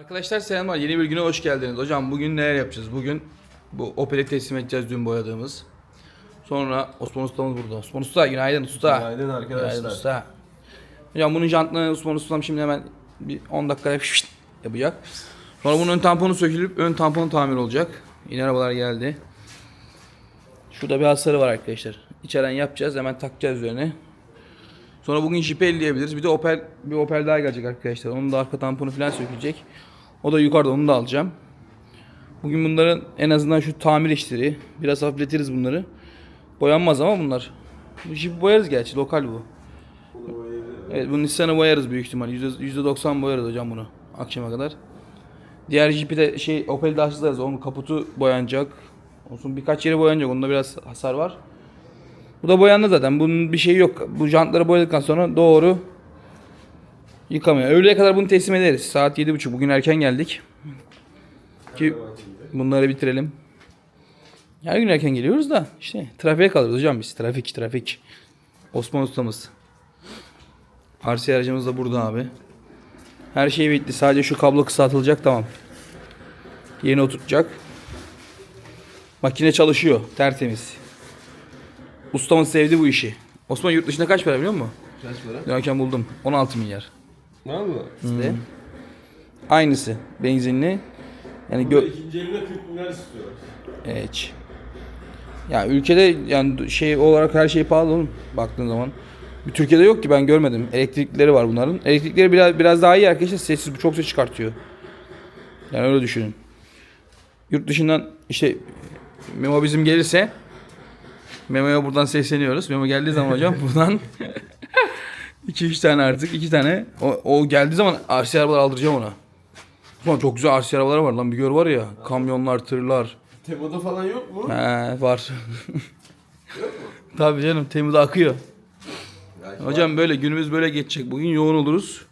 Arkadaşlar selamlar. Yeni bir güne hoş geldiniz. Hocam bugün neler yapacağız? Bugün bu Opel'i teslim edeceğiz dün boyadığımız. Sonra Osman Usta'mız burada. Osman Usta günaydın usta. Günaydın arkadaşlar. Günaydın usta. Hocam bunun jantını Osman Usta'm şimdi hemen bir 10 dakikaya fişt yapacak. Sonra bunun ön tamponu sökülüp ön tamponu tamir olacak. Yeni arabalar geldi. Şurada bir hasarı var arkadaşlar. İçeriden yapacağız hemen takacağız üzerine. Sonra bugün jipi elleyebiliriz. Bir de Opel bir Opel daha gelecek arkadaşlar. Onun da arka tamponu falan sökülecek. O da yukarıda onu da alacağım. Bugün bunların en azından şu tamir işleri biraz hafifletiriz bunları. Boyanmaz ama bunlar. Bu jipi boyarız gerçi lokal bu. Evet bu Nissan'ı boyarız büyük ihtimal. Yüzde- %90 boyarız hocam bunu akşama kadar. Diğer jipi de şey Opel'i de açlarız. Onun kaputu boyanacak. Olsun birkaç yeri boyanacak. Onda biraz hasar var. Bu da boyandı zaten. Bunun bir şeyi yok. Bu jantları boyadıktan sonra doğru yıkamıyor. Öğleye kadar bunu teslim ederiz. Saat 7.30. Bugün erken geldik. Ki bunları bitirelim. Her gün erken geliyoruz da işte trafiğe kalırız hocam biz. Trafik, trafik. Osman ustamız. RC aracımız da burada abi. Her şey bitti. Sadece şu kablo kısaltılacak tamam. Yeni oturtacak. Makine çalışıyor. Tertemiz. Ustamız sevdi bu işi. Osman yurt dışında kaç para biliyor musun? Kaç para? Dönerken buldum. 16 milyar. Mı? İşte. Aynısı. Benzinli. Yani gö ikinci eline 40 milyar istiyorlar. Evet. Ya ülkede yani şey olarak her şey pahalı oğlum baktığın zaman. Bir Türkiye'de yok ki ben görmedim. Elektrikleri var bunların. Elektrikleri biraz biraz daha iyi arkadaşlar. Sessiz çok ses çıkartıyor. Yani öyle düşünün. Yurt dışından işte Memo bizim gelirse Memo'ya buradan sesleniyoruz. Memo geldiği zaman hocam buradan 2-3 tane artık 2 tane o, o geldiği zaman RC arabalar aldıracağım ona. Ulan çok güzel RC arabalar var lan bir gör var ya. Kamyonlar, tırlar. Temo'da falan yok mu? He var. Tabii canım Temmuz'da akıyor. Ya, Hocam böyle günümüz böyle geçecek. Bugün yoğun oluruz.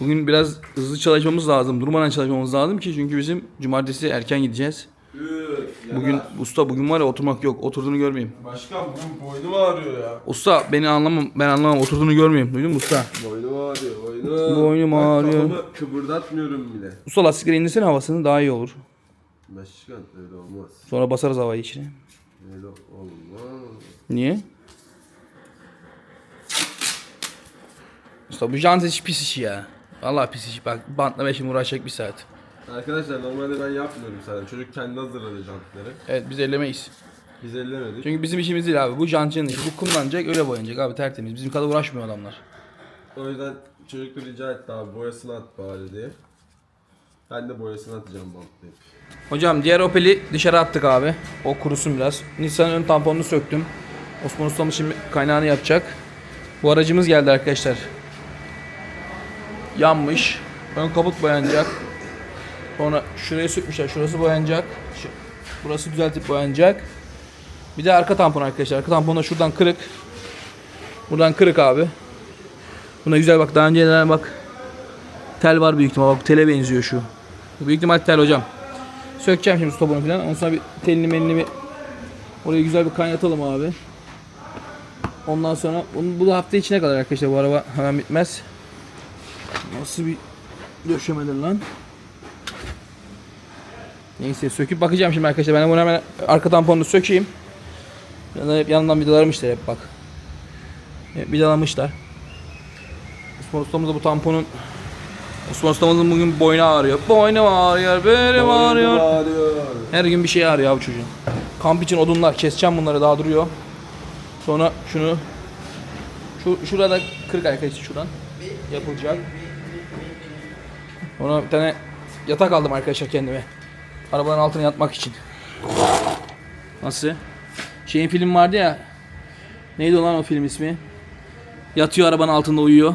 Bugün biraz hızlı çalışmamız lazım. Durmadan çalışmamız lazım ki çünkü bizim cumartesi erken gideceğiz. Üf, Bugün usta bugün var ya oturmak yok. Oturduğunu görmeyeyim. Başkan bugün boynum ağrıyor ya. Usta beni anlamam ben anlamam oturduğunu görmeyeyim. Duydun mu usta? Boynum ağrıyor, boynum. Boynum Bak, ağrıyor. Kafamı kıpırdatmıyorum bile. Usta lastikleri indirsene havasını daha iyi olur. Başkan öyle olmaz. Sonra basarız havayı içine. Öyle olmaz. Niye? Usta bu jant işi pis işi ya. Vallahi pis işi. Bak bantla şimdi uğraşacak bir saat. Arkadaşlar normalde ben yapmıyorum zaten. Çocuk kendi hazırladı jantları. Evet biz ellemeyiz. Biz ellemedik. Çünkü bizim işimiz değil abi. Bu jantçının işi. Bu kumlanacak öyle boyanacak abi tertemiz. Bizim kadar uğraşmıyor adamlar. O yüzden çocuk da rica etti abi boyasını at bari diye. Ben de boyasını atacağım bantlayıp. Hocam diğer Opel'i dışarı attık abi. O kurusun biraz. Nissan'ın ön tamponunu söktüm. Osman Ustamız şimdi kaynağını yapacak. Bu aracımız geldi arkadaşlar. Yanmış. Ön kaput boyanacak. Sonra şurayı sökmüşler. Şurası boyanacak. Burası düzeltip boyanacak. Bir de arka tampon arkadaşlar. Arka tampon da şuradan kırık. Buradan kırık abi. Buna güzel bak daha önceden bak. Tel var büyük ihtimal. Bak tele benziyor şu. Büyük ihtimal tel hocam. Sökeceğim şimdi stopunu falan. Ondan sonra bir telini melini bir orayı güzel bir kaynatalım abi. Ondan sonra bunu bu da hafta içine kadar arkadaşlar bu araba hemen bitmez. Nasıl bir döşemedir lan? Neyse söküp bakacağım şimdi arkadaşlar. Ben bunu hemen arka tamponunu sökeyim. Yanından, hep yanından vidalarmışlar hep bak. Hep vidalamışlar. Osman ustamız da bu tamponun Osman ustamızın bugün boynu ağrıyor. Boynum ağrıyor, belim ağrıyor. Ağrıyor. Her gün bir şey ağrıyor abi çocuğun. Kamp için odunlar keseceğim bunları daha duruyor. Sonra şunu şu şurada kırık arkadaşlar şuradan yapılacak. Sonra bir tane yatak aldım arkadaşlar kendime. Arabanın altına yatmak için. Nasıl? Şeyin film vardı ya. Neydi olan o film ismi? Yatıyor arabanın altında uyuyor.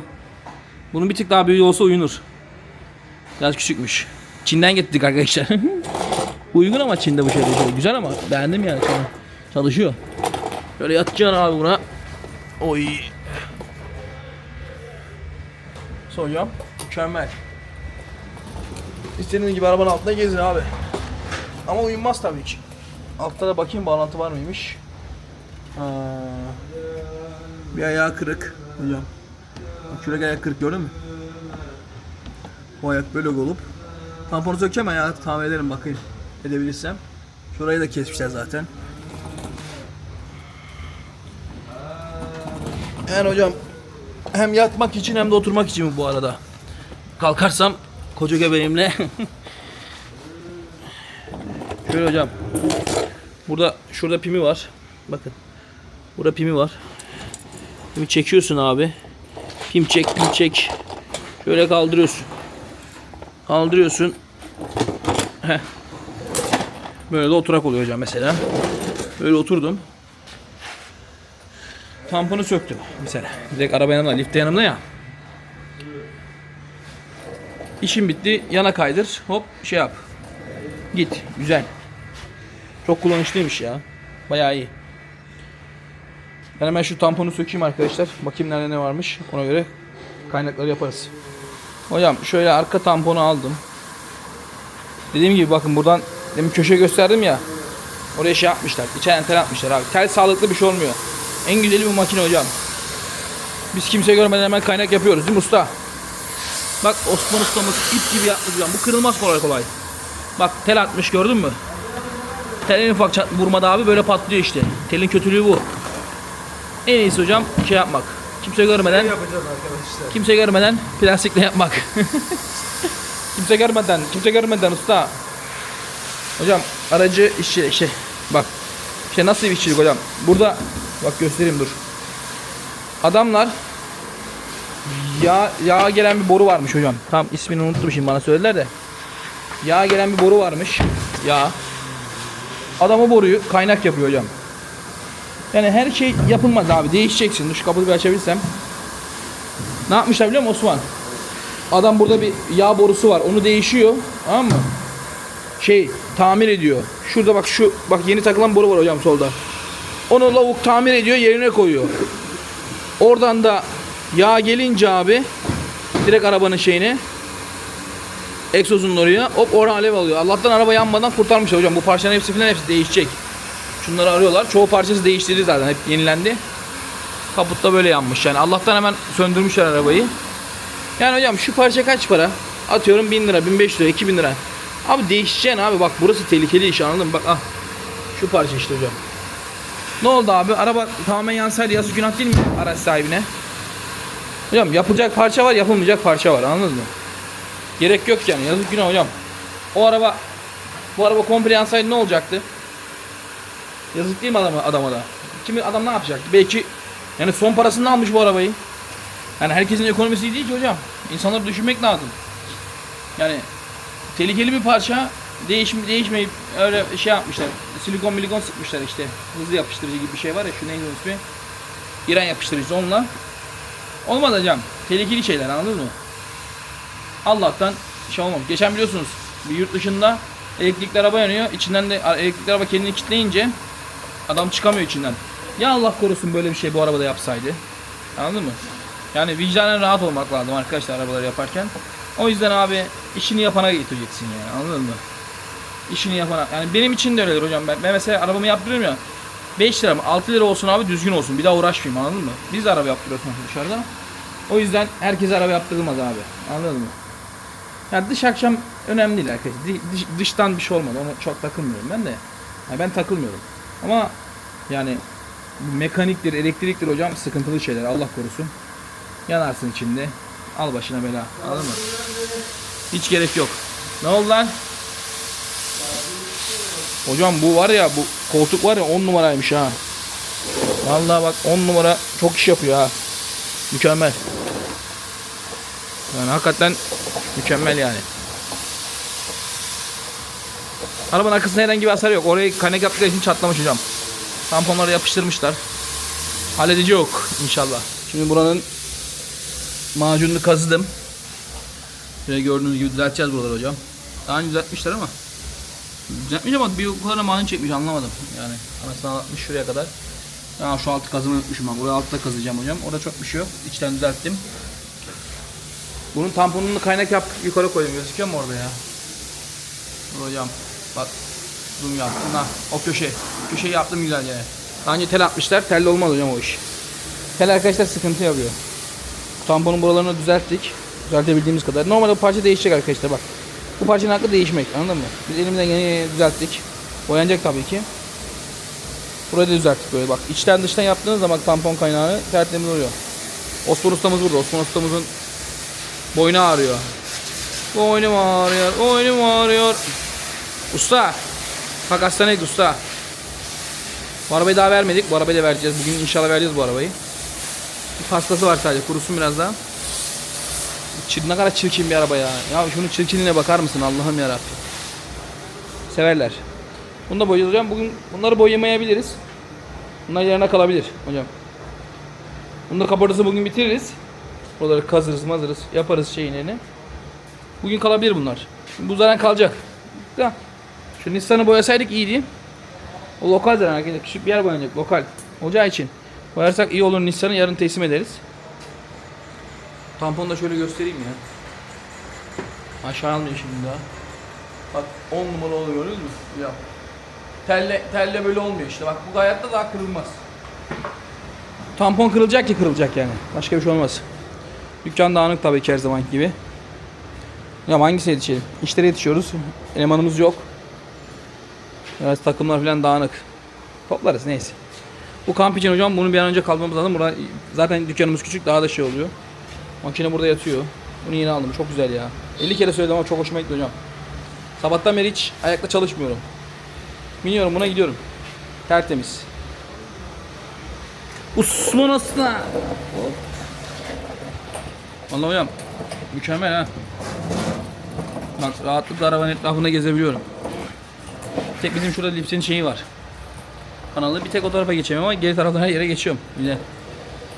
Bunun bir tık daha büyüğü olsa uyunur. Biraz küçükmüş. Çin'den getirdik arkadaşlar. Uygun ama Çin'de bu. Şöyle Güzel ama beğendim yani. Çalışıyor. Böyle yatacaksın abi buna. Oy. Hocam mükemmel. İstediğin gibi arabanın altında gezin abi. Ama uyumaz tabii ki. Altta da bakayım bağlantı var mıymış. Ha. Bir ayağı kırık hocam. Bak şuraya ayak kırık gördün mü? O ayak böyle olup Tamponu sökeceğim ya tamir ederim bakayım edebilirsem. Şurayı da kesmişler zaten. Yani hocam hem yatmak için hem de oturmak için bu arada. Kalkarsam koca göbeğimle. Şöyle hocam. Burada şurada pimi var. Bakın. Burada pimi var. Pimi çekiyorsun abi. Pim çek, pim çek. Şöyle kaldırıyorsun. Kaldırıyorsun. Heh. Böyle de oturak oluyor hocam mesela. Böyle oturdum. Tamponu söktüm mesela. Direkt araba yanımda, lifte yanımda ya. İşim bitti. Yana kaydır. Hop şey yap. Git. Güzel. Çok kullanışlıymış ya. Bayağı iyi. Ben hemen şu tamponu sökeyim arkadaşlar. Bakayım nerede ne varmış. Ona göre kaynakları yaparız. Hocam şöyle arka tamponu aldım. Dediğim gibi bakın buradan demin köşe gösterdim ya. Oraya şey yapmışlar. İçeriden tel atmışlar abi. Tel sağlıklı bir şey olmuyor. En güzeli bu makine hocam. Biz kimse görmeden hemen kaynak yapıyoruz değil mi usta? Bak Osman ustamız ip gibi yapmış hocam. Bu kırılmaz kolay kolay. Bak tel atmış gördün mü? Tel en ufak çat- vurmada abi böyle patlıyor işte. Telin kötülüğü bu. En iyisi hocam şey yapmak. Kimse görmeden yapacağız arkadaşlar. kimse görmeden plastikle yapmak. kimse görmeden, kimse görmeden usta. Hocam aracı işçi şey bak. İşte nasıl bir işçilik hocam? Burada bak göstereyim dur. Adamlar yağ yağ gelen bir boru varmış hocam. Tam ismini unuttum şimdi bana söylediler de. Yağ gelen bir boru varmış. Yağ. Adam o boruyu kaynak yapıyor hocam. Yani her şey yapılmaz abi. Değişeceksin. Şu kapıyı bir açabilsem. Ne yapmışlar biliyor musun Osman? Adam burada bir yağ borusu var. Onu değişiyor. Tamam mı? Şey tamir ediyor. Şurada bak şu bak yeni takılan boru var hocam solda. Onu lavuk tamir ediyor yerine koyuyor. Oradan da yağ gelince abi direkt arabanın şeyine egzozunun oraya hop oraya alev alıyor. Allah'tan araba yanmadan kurtarmışlar hocam. Bu parçaların hepsi falan hepsi değişecek. Şunları arıyorlar. Çoğu parçası değiştirdi zaten. Hep yenilendi. Kaputta böyle yanmış yani. Allah'tan hemen söndürmüşler arabayı. Yani hocam şu parça kaç para? Atıyorum 1000 lira, 1500 lira, 2000 lira. Abi değişeceksin abi bak burası tehlikeli iş anladın mı? Bak ah. Şu parça işte hocam. Ne oldu abi? Araba tamamen yansaydı yazık günah değil mi araç sahibine? Hocam yapılacak parça var, yapılmayacak parça var anladınız mı? Gerek yok yani yazık günah hocam. O araba bu araba komple yansaydı ne olacaktı? Yazık değil mi adama, adama da? Kimi adam ne yapacaktı? Belki yani son parasını almış bu arabayı. Yani herkesin ekonomisi değil ki hocam. İnsanları düşünmek lazım. Yani tehlikeli bir parça değişim değişmeyip öyle şey yapmışlar. Silikon milikon sıkmışlar işte. Hızlı yapıştırıcı gibi bir şey var ya şu neydi ismi? İran yapıştırıcısı onunla. Olmaz hocam. Tehlikeli şeyler anladın mı? Allah'tan şey olmamış. Geçen biliyorsunuz bir yurt dışında elektrikli araba yanıyor. İçinden de elektrikli araba kendini kilitleyince adam çıkamıyor içinden. Ya Allah korusun böyle bir şey bu arabada yapsaydı. Anladın mı? Yani vicdanen rahat olmak lazım arkadaşlar arabaları yaparken. O yüzden abi işini yapana getireceksin yani anladın mı? İşini yapana. Yani benim için de öyledir hocam. Ben, ben mesela arabamı yaptırıyorum ya. 5 lira mı 6 lira olsun abi düzgün olsun. Bir daha uğraşmayayım anladın mı? Biz de araba yaptırıyoruz dışarıda. O yüzden herkese araba yaptırılmaz abi. Anladın mı? Ya dış akşam önemli değil arkadaşlar. Dış- dıştan bir şey olmadı. Ona çok takılmıyorum ben de. Yani ben takılmıyorum. Ama yani mekaniktir, elektriktir hocam sıkıntılı şeyler. Allah korusun. Yanarsın içinde. Al başına bela. Anladın mı? Hiç gerek yok. Ne oldu lan? Hocam bu var ya bu koltuk var ya 10 numaraymış ha. Vallahi bak 10 numara çok iş yapıyor ha. Mükemmel. Yani hakikaten mükemmel yani. Arabanın arkasında herhangi bir hasar yok. Orayı kaynak yaptıkları için çatlamış hocam. Tamponları yapıştırmışlar. Halledici yok inşallah. Şimdi buranın macununu kazıdım. Şöyle gördüğünüz gibi düzelteceğiz buraları hocam. Daha önce düzeltmişler ama. Düzeltmiş ama bir o kadar macun çekmiş anlamadım. Yani anasını anlatmış şuraya kadar. Ya şu altı kazımayı unutmuşum ben. Buraya altta kazıyacağım hocam. Orada çok bir şey yok. İçten düzelttim. Bunun tamponunu kaynak yap yukarı koydum. Gözüküyor mu orada ya? Dur hocam. Bak. Zoom yaptım. Ha, o köşe. Köşeyi yaptım güzelce. Daha önce tel atmışlar. Telle olmaz hocam o iş. Tel arkadaşlar sıkıntı yapıyor. Tamponun buralarını düzelttik. Düzeltebildiğimiz kadar. Normalde bu parça değişecek arkadaşlar bak. Bu parçanın hakkı değişmek anladın mı? Biz elimizden yeni düzelttik. Boyanacak tabii ki. Burayı da düzelttik böyle bak. İçten dıştan yaptığınız zaman tampon kaynağını tertemiz oluyor. Osman ustamız burada. Osman ustamızın boynu ağrıyor. Boynum ağrıyor. Boynum ağrıyor. Usta. Bak hastaneye git usta. Bu arabayı daha vermedik. Bu arabayı da vereceğiz. Bugün inşallah vereceğiz bu arabayı. Bir pastası var sadece. Kurusun biraz daha. Ne kadar çirkin bir araba ya. Ya şunun çirkinliğine bakar mısın Allah'ım yarabbim. Severler. Bunu da boyayacağız hocam. Bugün bunları boyamayabiliriz. Bunlar yarına kalabilir hocam. Bunları kaportası bugün bitiririz. Buraları kazırız mazırız yaparız şeylerini. Bugün kalabilir bunlar. Şimdi bu zaten kalacak. Da. Şu Nissan'ı boyasaydık iyiydi. O lokal zaten arkadaşlar. Küçük bir yer boyanacak lokal. Olacağı için. Boyarsak iyi olur Nissan'ı yarın teslim ederiz. Tamponu da şöyle göstereyim ya. Aşağı almıyor şimdi daha. Bak 10 numara oluyor gördünüz mü? Ya. Telle, telle böyle olmuyor işte. Bak bu hayatta daha kırılmaz. Tampon kırılacak ki kırılacak yani. Başka bir şey olmaz. Dükkan dağınık tabii ki her zaman gibi. Ya hangisine yetişelim? İşlere yetişiyoruz. Elemanımız yok. Biraz takımlar falan dağınık. Toplarız neyse. Bu kamp için hocam bunu bir an önce kalmamız lazım. Burada zaten dükkanımız küçük daha da şey oluyor. Makine burada yatıyor. Bunu yeni aldım. Çok güzel ya. 50 kere söyledim ama çok hoşuma gitti hocam. Sabahtan beri hiç ayakta çalışmıyorum. Biniyorum buna gidiyorum. Tertemiz. Osman Aslan. Hop. Vallahi hocam mükemmel ha. Bak rahatlıkla arabanın etrafında gezebiliyorum. Tek bizim şurada Lips'in şeyi var. Kanalı bir tek o tarafa geçemiyorum ama geri taraftan her yere geçiyorum. Yine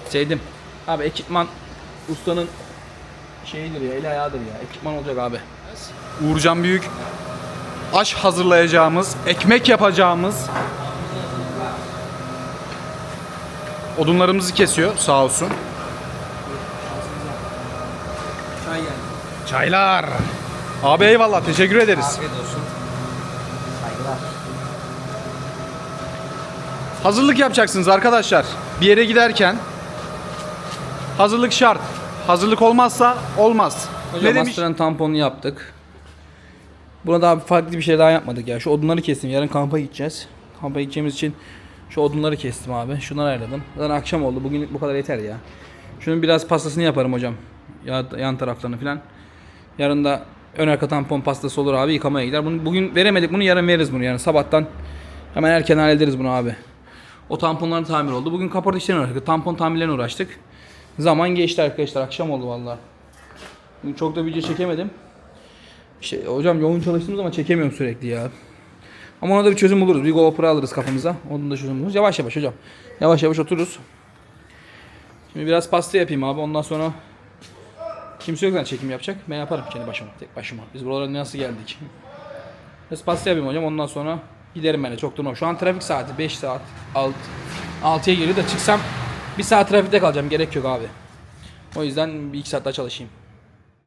sevdim. Abi ekipman ustanın şeyidir ya, eli ayağıdır ya. Ekipman olacak abi. Uğurcan Büyük aş hazırlayacağımız, ekmek yapacağımız odunlarımızı kesiyor sağ olsun. Çay geldi. Çaylar. Abi eyvallah teşekkür ederiz. Afiyet olsun. Saygılar. Hazırlık yapacaksınız arkadaşlar. Bir yere giderken hazırlık şart. Hazırlık olmazsa olmaz. Hocam ne demiş? Master'ın tamponunu yaptık. Buna daha farklı bir şey daha yapmadık ya. Şu odunları kestim. Yarın kampa gideceğiz. Kampa gideceğimiz için şu odunları kestim abi. Şunları ayırdım. Zaten akşam oldu. Bugün bu kadar yeter ya. Şunun biraz pastasını yaparım hocam. Ya, yan taraflarını falan. Yarın da ön arka tampon pastası olur abi. Yıkamaya gider. Bunu bugün veremedik bunu. Yarın veririz bunu. Yani sabahtan hemen erken hallederiz bunu abi. O tamponların tamir oldu. Bugün kaporta işlerine uğraştık. Tampon tamirlerine uğraştık. Zaman geçti arkadaşlar. Akşam oldu. Bugün çok da video çekemedim. İşte hocam yoğun çalıştığım zaman çekemiyorum sürekli ya. Ama ona da bir çözüm buluruz. Bir GoPro alırız kafamıza. Onun da çözüm buluruz. Yavaş yavaş hocam. Yavaş yavaş otururuz. Şimdi biraz pasta yapayım abi. Ondan sonra kimse yok zaten çekim yapacak. Ben yaparım kendi başıma. Tek başıma. Biz buralara nasıl geldik? Biraz pasta yapayım hocam. Ondan sonra giderim ben de. Çok durmam. Şu an trafik saati 5 saat. 6 6'ya geliyor da çıksam bir saat trafikte kalacağım. Gerek yok abi. O yüzden bir iki saat daha çalışayım.